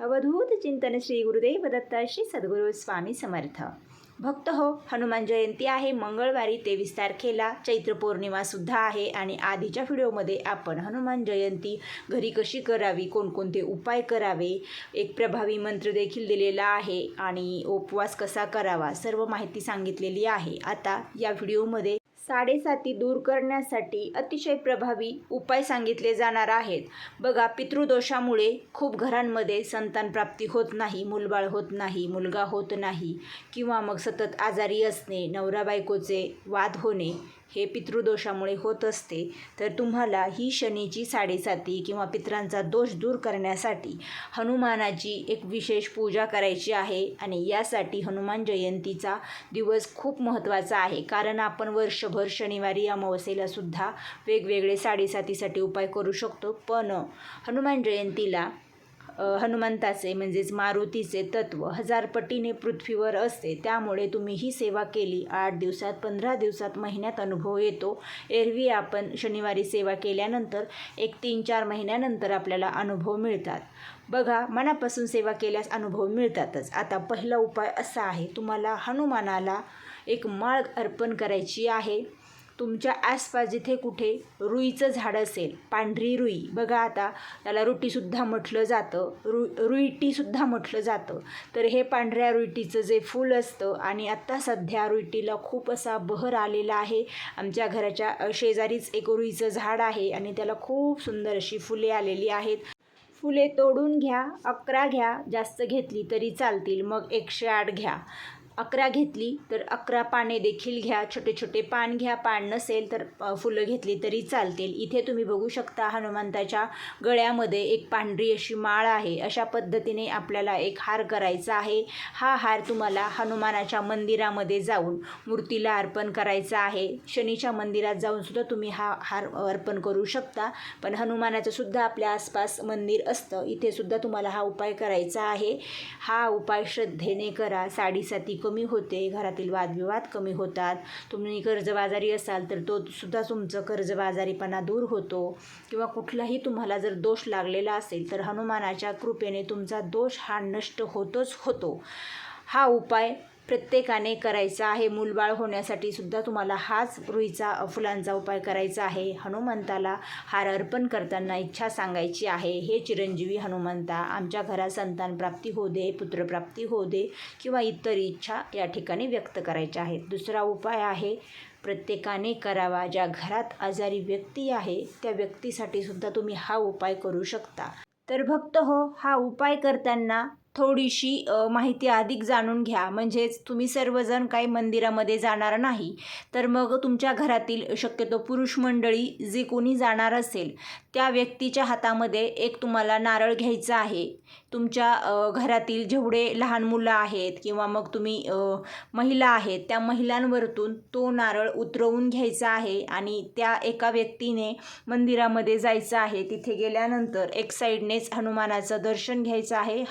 अवधूत चिंतन श्री गुरुदेव दत्त श्री सद्गुरू स्वामी समर्थ. भक्त हो हनुमान जयंती आहे मंगळवारी तेवीस तारखेला चैत्र पौर्णिमासुद्धा आहे आणि आधीच्या व्हिडिओमध्ये आपण हनुमान जयंती घरी कशी करावी कोणकोणते उपाय करावे एक प्रभावी मंत्र देखील दिलेला आहे आणि उपवास कसा करावा सर्व माहिती सांगितलेली आहे. आता या व्हिडिओमध्ये साडेसाती दूर करण्यासाठी अतिशय प्रभावी उपाय सांगितले जाणार आहेत. बघा पितृदोषामुळे खूप घरांमध्ये संतान प्राप्ती होत नाही मुलबाळ होत नाही मुलगा होत नाही किंवा मग सतत आजारी असणे नवरा बायकोचे वाद होणे हे पितृदोषामुळे होत असते तर तुम्हाला ही शनीची साडेसाती किंवा पितरांचा दोष दूर करण्यासाठी हनुमानाची एक विशेष पूजा करायची आहे आणि यासाठी हनुमान जयंतीचा दिवस खूप महत्त्वाचा आहे. कारण आपण वर्षभर शनिवारी अमावस्येला सुद्धा वेगवेगळे साडेसातीसाठी उपाय करू शकतो. पण हनुमान जयंतीला हनुमंताचे म्हणजेच मारुतीचे तत्व हजार पटीने पृथ्वीवर असते. त्यामुळे तुम्ही ही सेवा केली. आठ दिवसात पंधरा दिवसात महिन्यात अनुभव येतो. एरवी आपण शनिवारी सेवा केल्यानंतर एक तीन चार महिन्यानंतर आपल्याला अनुभव मिळतात. बघा मनापासून सेवा केल्यास अनुभव मिळतातच. आता पहिला उपाय असा आहे तुम्हाला हनुमानाला एक माळ अर्पण करायची आहे. तुमच्या आसपास जिथे कुठे रुईचं झाड असेल पांढरी रुई बघा आता त्याला रुटीसुद्धा म्हटलं जातं रु रुईटीसुद्धा म्हटलं जातं. तर हे पांढऱ्या रुईटीचं जे फूल असतं आणि आत्ता सध्या रुईटीला खूप असा बहर आलेला आहे. आमच्या घराच्या शेजारीच एक रुईचं झाड आहे आणि त्याला खूप सुंदर अशी फुले आलेली आहेत. फुले तोडून घ्या अकरा घ्या जास्त घेतली तरी चालतील. मग एकशे आठ घ्या. अकरा घेतली तर अकरा पाने देखील घ्या छोटे छोटे पान घ्या पान नसेल तर फुलं घेतली तरी चालतील. इथे तुम्ही बघू शकता हनुमंताच्या गळ्यामध्ये एक पांढरी अशी माळ आहे. अशा पद्धतीने आपल्याला एक हार करायचा आहे. हा हार तुम्हाला हनुमानाच्या मंदिरामध्ये जाऊन मूर्तीला अर्पण करायचा आहे. शनीच्या मंदिरात जाऊन सुद्धा तुम्ही हा हार अर्पण करू शकता. पण हनुमानाचं सुद्धा आपल्या आसपास मंदिर असतं. इथे सुद्धा तुम्हाला हा उपाय करायचा आहे. हा उपाय श्रद्धेने करा. साडीसाती कमी होते घरातील वादविवाद कमी होतात. तुम्ही कर्जबाजारी असाल तर तो सुद्धा तुमचं कर्जबाजारीपणा दूर होतो. किंवा कुठलाही तुम्हाला जर दोष लागलेला असेल तर हनुमानाच्या कृपेने तुमचा दोष हा नष्ट होतोच होतो. हा उपाय प्रत्येकाने करायचा आहे. मूलबाळ होण्यासाठी सुद्धा तुम्हाला हाच रुईचा फुलांचा उपाय करायचा आहे. हनुमंताला हार अर्पण करताना इच्छा सांगायची आहे. हे चिरंजीवी हनुमंता आमच्या घरात संतान प्राप्ती होऊ दे पुत्रप्राप्ती होऊ दे किंवा इतर इच्छा या ठिकाणी व्यक्त करायच्या आहेत. दुसरा उपाय आहे प्रत्येकाने करावा. ज्या घरात आजारी व्यक्ती आहे त्या व्यक्तीसाठी सुद्धा तुम्ही हा उपाय करू शकता. तर भक्त हो हा उपाय करताना थोडीशी माहिती अधिक जाणून घ्या. म्हणजेच तुम्ही सर्वजण काही मंदिरामध्ये जाणार नाही तर मग तुमच्या घरातील शक्यतो पुरुष मंडळी जे कोणी जाणार असेल त्या व्यक्तीच्या हातामध्ये एक तुम्हाला नारळ घ्यायचा आहे. तुमच्या घरातील जेवढे लहान मुलं आहेत किंवा मग तुम्ही महिला आहेत त्या महिलांवरतून तो नारळ उतरवून घ्यायचा आहे आणि त्या एका व्यक्तीने मंदिरामध्ये जायचं आहे. तिथे गेल्यानंतर एक साईडनेच हनुमानाचं दर्शन घ्यायचं आहे.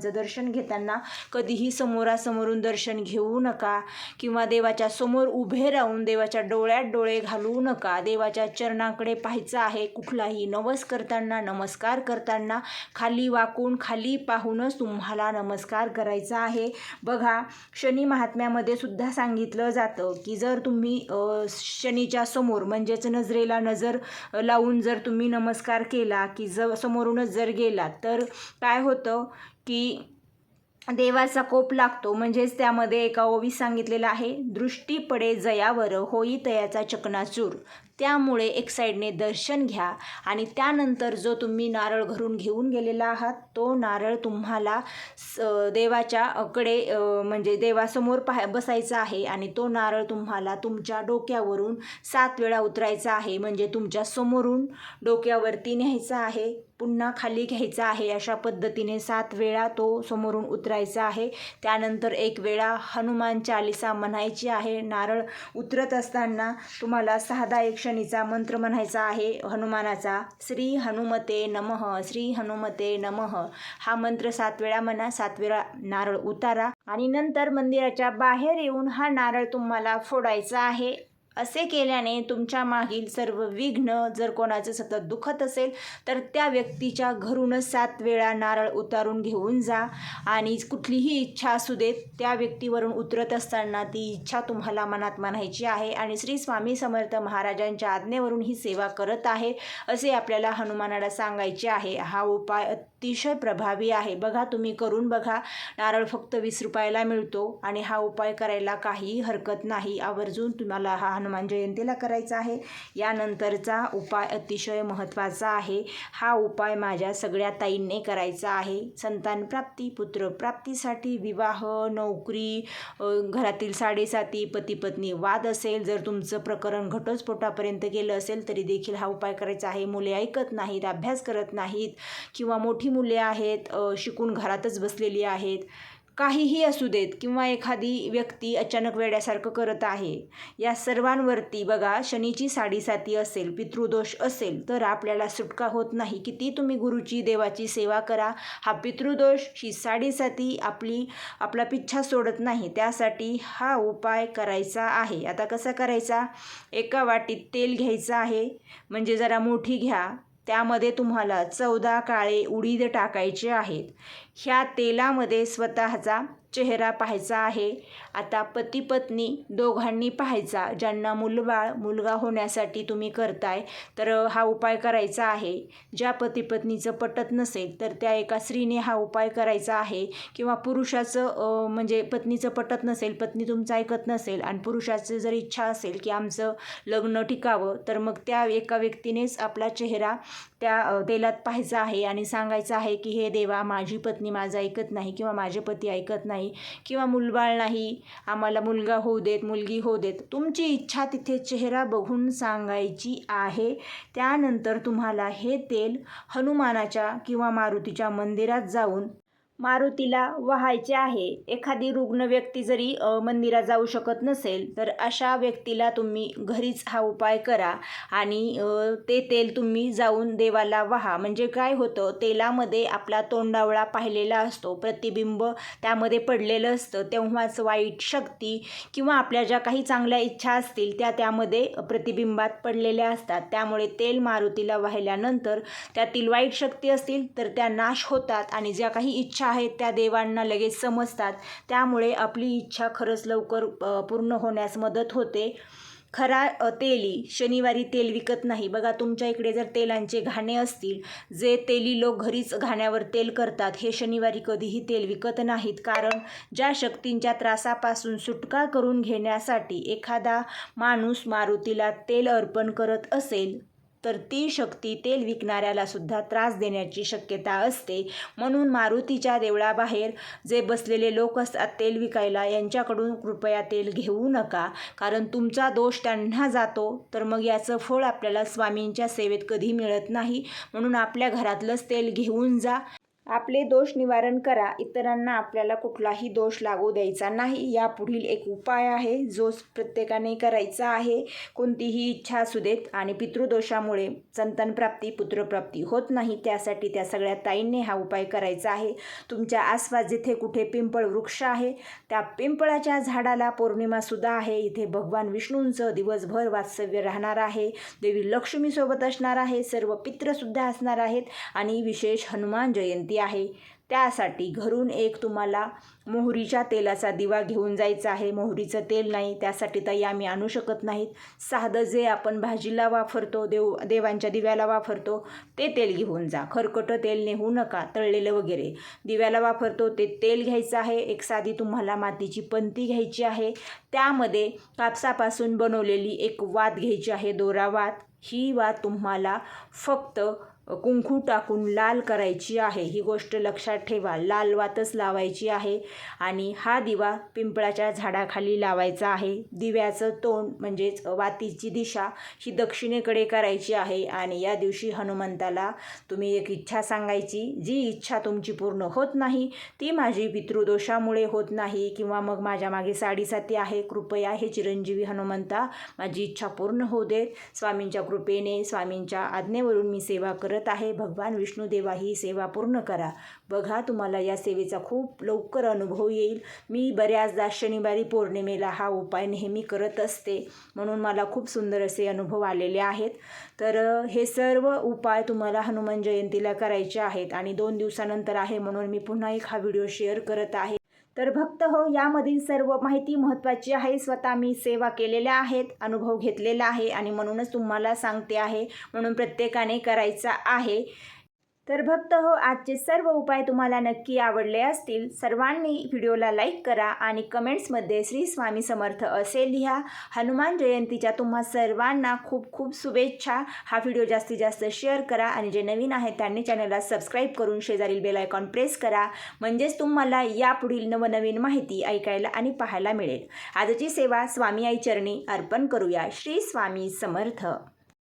देवांचं दर्शन घेताना कधीही समोरासमोरून दर्शन घेऊ नका किंवा देवाच्या समोर उभे राहून देवाच्या डोळ्यात डोळे घालवू नका. देवाच्या चरणाकडे पाहायचं आहे. कुठलाही नवस करताना नमस्कार करताना खाली वाकून खाली पाहूनच तुम्हाला नमस्कार करायचा आहे. बघा शनी महात्म्यामध्ये सुद्धा सांगितलं जातं की जर तुम्ही शनीच्या समोर म्हणजेच नजरेला नजर लावून जर तुम्ही नमस्कार केला की ज समोरूनच जर गेला तर काय होतं की देवाचा कोप लागतो. म्हणजेच त्यामध्ये एका ओवी सांगितलेलं आहे दृष्टी पडे जयावर होई तयाचा चकनाचूर. त्यामुळे एक साईडने दर्शन घ्या आणि त्यानंतर जो तुम्ही नारळ घरून घेऊन गेलेला आहात तो नारळ तुम्हाला स देवाच्या कडे म्हणजे देवासमोर पाह बसायचा आहे आणि तो नारळ तुम्हाला तुमच्या डोक्यावरून सात वेळा उतरायचा आहे. म्हणजे तुमच्या समोरून डोक्यावरती न्यायचा आहे. पुन्हा खाली घ्यायचा आहे. अशा पद्धतीने सात वेळा तो समोरून उतरायचा आहे. त्यानंतर एक वेळा हनुमान चालिसा म्हणायची आहे. नारळ उतरत असताना तुम्हाला सहादा एक शनीचा मंत्र म्हणायचा आहे. हनुमानाचा श्री हनुमते नमः श्री हनुमते नमः. हा मंत्र सात वेळा म्हणा सात वेळा नारळ उतारा. आणि नंतर मंदिराच्या बाहेर येऊन हा नारळ तुम्हाला फोडायचा आहे. असे केल्याने तुमच्या मागील सर्व विघ्न जर कोणाचं सतत दुखत असेल तर त्या व्यक्तीच्या घरूनच सात वेळा नारळ उतारून घेऊन जा. आणि कुठलीही इच्छा असू देत त्या व्यक्तीवरून उतरत असताना ती इच्छा तुम्हाला मनात म्हणायची आहे. आणि श्री स्वामी समर्थ महाराजांच्या आज्ञेवरून ही सेवा करत आहे असे आपल्याला हनुमानाला सांगायचे आहे. हा उपाय अतिशय प्रभावी आहे. बघा तुम्ही करून बघा. नारळ फक्त वीस रुपयाला मिळतो आणि हा उपाय करायला काहीही हरकत नाही. आवर्जून तुम्हाला हा हनुमान जयंतीला करायचा आहे. यानंतरचा उपाय अतिशय महत्त्वाचा आहे. हा उपाय माझ्या सगळ्या ताईंनी करायचा आहे. संतान प्राप्ती पुत्रप्राप्तीसाठी विवाह नोकरी घरातील साडेसाती पती पत्नी वाद असेल जर तुमचं प्रकरण घटस्फोटापर्यंत गेलं असेल तरी देखील हा उपाय करायचा आहे. मुले ऐकत नाहीत अभ्यास करत नाहीत किंवा मोठी मुले आहेत शिकून घरातच बसलेली आहेत. काहीही असू देत किंवा एखादी व्यक्ती अचानक वेड्यासारखं करत आहे या सर्वांवरती बघा शनीची साडेसाती असेल पितृदोष असेल तर आपल्याला सुटका होत नाही किती तुम्ही गुरुची देवाची सेवा करा. हा पितृदोष ही साडेसाती आपली आपला पिच्छा सोडत नाही. त्यासाठी हा उपाय करायचा आहे. आता कसा करायचा? एका वाटीत तेल घ्यायचं आहे. म्हणजे जरा मोठी घ्या. त्यामध्ये तुम्हाला चौदा काळे उडीद टाकायचे आहेत. ह्या तेलामध्ये स्वतःचा चेहरा पाहायचा आहे. आता पती पत्नी दोघांनी पाहायचा ज्यांना मुलबाळ मुलगा होण्यासाठी तुम्ही करताय तर हा उपाय करायचा आहे. ज्या पती पत्नीचं पटत नसेल तर त्या एका स्त्रीने हा उपाय करायचा आहे. किंवा पुरुषाचं म्हणजे पत्नीचं पटत नसेल पत्नी तुमचं ऐकत नसेल आणि पुरुषाचं जर इच्छा असेल की आमचं लग्न टिकावं तर मग त्या एका व्यक्तीनेच आपला चेहरा त्या तेलात पाहायचा आहे आणि सांगायचं आहे की हे देवा माझी पत्नी माझं ऐकत नाही किंवा माझे पती ऐकत नाही. नाही किंवा मुलबाळ नाही आम्हाला मुलगा होऊ देत मुलगी होऊ देत. तुमची इच्छा तिथे चेहरा बघून सांगायची आहे. त्यानंतर तुम्हाला हे तेल हनुमानाच्या किंवा मारुतीच्या मंदिरात जाऊन मारुतीला वाहायचे आहे. एखादी रुग्ण व्यक्ती जरी मंदिरात जाऊ शकत नसेल तर अशा व्यक्तीला तुम्ही घरीच हा उपाय करा आणि ते तेल तुम्ही जाऊन देवाला वाहा. म्हणजे काय होतं तेलामध्ये आपला तोंडावळा पाहिलेला असतो प्रतिबिंब त्यामध्ये पडलेलं असतं तेव्हाच वाईट शक्ती किंवा आपल्या ज्या काही चांगल्या इच्छा असतील त्या त्यामध्ये प्रतिबिंबात पडलेल्या असतात. त्यामुळे तेल मारुतीला वाहिल्यानंतर त्यातील वाईट शक्ती असतील तर त्या नाश होतात आणि ज्या काही इच्छा आहेत त्या देवांना लगेच समजतात. त्यामुळे आपली इच्छा खरंच लवकर पूर्ण होण्यास मदत होते. खरा तेली. शनिवारी तेल विकत नाही. बघा तुमच्या इकडे जर तेलांचे घाणे असतील जे तेली लोक घरीच घाण्यावर तेल करतात हे शनिवारी कधीही तेल विकत नाहीत. कारण ज्या शक्तींच्या त्रासापासून सुटका करून घेण्यासाठी एखादा माणूस मारुतीला तेल अर्पण करत असेल तर ती शक्ती तेल विकणाऱ्याला सुद्धा त्रास देण्याची शक्यता असते. म्हणून मारुतीच्या देवळाबाहेर जे बसलेले लोक असतात तेल विकायला यांच्याकडून कृपया तेल घेऊ नका. कारण तुमचा दोष त्यांना जातो. तर मग याचं फळ आपल्याला स्वामींच्या सेवेत कधी मिळत नाही. म्हणून आपल्या घरातलंच तेल घेऊन जा. आपले दोष निवारण करा. इतरांना आपल्याला कुठलाही दोष लागू द्यायचा नाही. या पुढील एक उपाय आहे जो प्रत्येकाने करायचा आहे. कोणतीही इच्छा असू देत आणि पितृदोषामुळे संतानप्राप्ती पुत्रप्राप्ती होत नाही त्यासाठी त्या सगळ्या ताईंनी हा उपाय करायचा आहे. तुमच्या आसपास जिथे कुठे पिंपळ वृक्ष आहे त्या पिंपळाच्या झाडाला पौर्णिमासुद्धा आहे. इथे भगवान विष्णूंचं दिवसभर वास्तव्य राहणार आहे. देवी लक्ष्मीसोबत असणार आहे. सर्व पित्रसुद्धा असणार आहेत. आणि विशेष हनुमान जयंती आहे. त्यासाठी घरून एक तुम्हाला मोहरीच्या तेलाचा दिवा घेऊन जायचा आहे. मोहरीचं तेल नाही त्यासाठी ताई आम्ही आणू शकत नाहीत. साधं जे आपण भाजीला वापरतो देव देवांच्या दिव्याला वापरतो ते तेल घेऊन जा. खरकटं तेल नेऊ नका तळलेलं वगैरे. दिव्याला वापरतो ते तेल घ्यायचं आहे. एक साधी तुम्हाला मातीची पंती घ्यायची आहे. त्यामध्ये कापसापासून बनवलेली एक वात घ्यायची आहे दोरा वात. ही वात तुम्हाला फक्त कुंकू टाकून लाल करायची आहे. ही गोष्ट लक्षात ठेवा. लाल वातच लावायची आहे आणि हा दिवा पिंपळाच्या झाडाखाली लावायचा आहे. दिव्याचं तोंड म्हणजेच वातीची दिशा ही दक्षिणेकडे करायची आहे आणि या दिवशी हनुमंताला तुम्ही एक इच्छा सांगायची. जी इच्छा तुमची पूर्ण होत नाही ती माझी पितृदोषामुळे होत नाही किंवा मग माझ्या मागे साडीसाती आहे. कृपया हे चिरंजीवी हनुमंता माझी इच्छा पूर्ण होऊ देत. स्वामींच्या कृपेने स्वामींच्या आज्ञेवरून मी सेवा करत करत आहे भगवान विष्णुदेवा ही सेवा पूर्ण करा. बघा तुम्हाला या सेवेचा खूप लवकर अनुभव येईल. मी बऱ्याचदा शनिवारी पौर्णिमेला हा उपाय नेहमी करत असते. म्हणून मला खूप सुंदर असे अनुभव आलेले आहेत. तर हे सर्व उपाय तुम्हाला हनुमान जयंतीला करायचे आहेत आणि दोन दिवसानंतर आहे म्हणून मी पुन्हा एक हा व्हिडिओ शेअर करत आहे. तर भक्त हो यामधील सर्व माहिती महत्त्वाची आहे. स्वतः मी सेवा केलेल्या आहेत अनुभव घेतलेला आहे आणि म्हणूनच तुम्हाला सांगते आहे. म्हणून प्रत्येकाने करायचा आहे. तर भक्त हो आजचे सर्व उपाय तुम्हाला नक्की आवडले असतील सर्वांनी व्हिडिओला लाईक करा आणि कमेंट्समध्ये श्री स्वामी समर्थ असे लिहा. हनुमान जयंतीच्या तुम्हा सर्वांना खूप खूप शुभेच्छा. हा व्हिडिओ जास्तीत जास्त शेअर करा आणि जे नवीन आहेत त्यांनी चॅनलला सबस्क्राईब करून शेजारील बेल आयकॉन प्रेस करा. म्हणजेच तुम्हाला यापुढील नवनवीन माहिती ऐकायला आणि पाहायला मिळेल. आजची सेवा स्वामी आई चरणी अर्पण करूया. श्री स्वामी समर्थ.